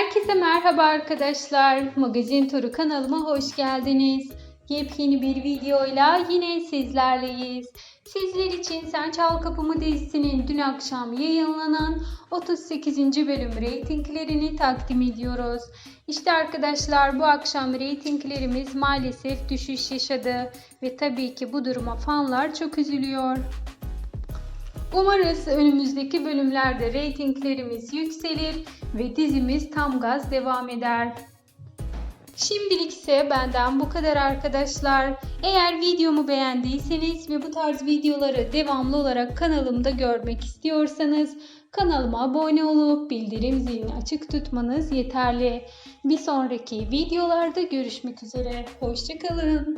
Herkese merhaba arkadaşlar. Magazin Turu kanalıma hoş geldiniz. Yepyeni bir videoyla yine sizlerleyiz. Sizler için Sen Çal Kapımı dizisinin dün akşam yayınlanan 38. bölüm reytinglerini takdim ediyoruz. İşte arkadaşlar bu akşam reytinglerimiz maalesef düşüş yaşadı ve tabii ki bu duruma fanlar çok üzülüyor. Umarız önümüzdeki bölümlerde reytinglerimiz yükselir ve dizimiz tam gaz devam eder. Şimdilik ise benden bu kadar arkadaşlar. Eğer videomu beğendiyseniz ve bu tarz videoları devamlı olarak kanalımda görmek istiyorsanız kanalıma abone olup bildirim zilini açık tutmanız yeterli. Bir sonraki videolarda görüşmek üzere. Hoşçakalın.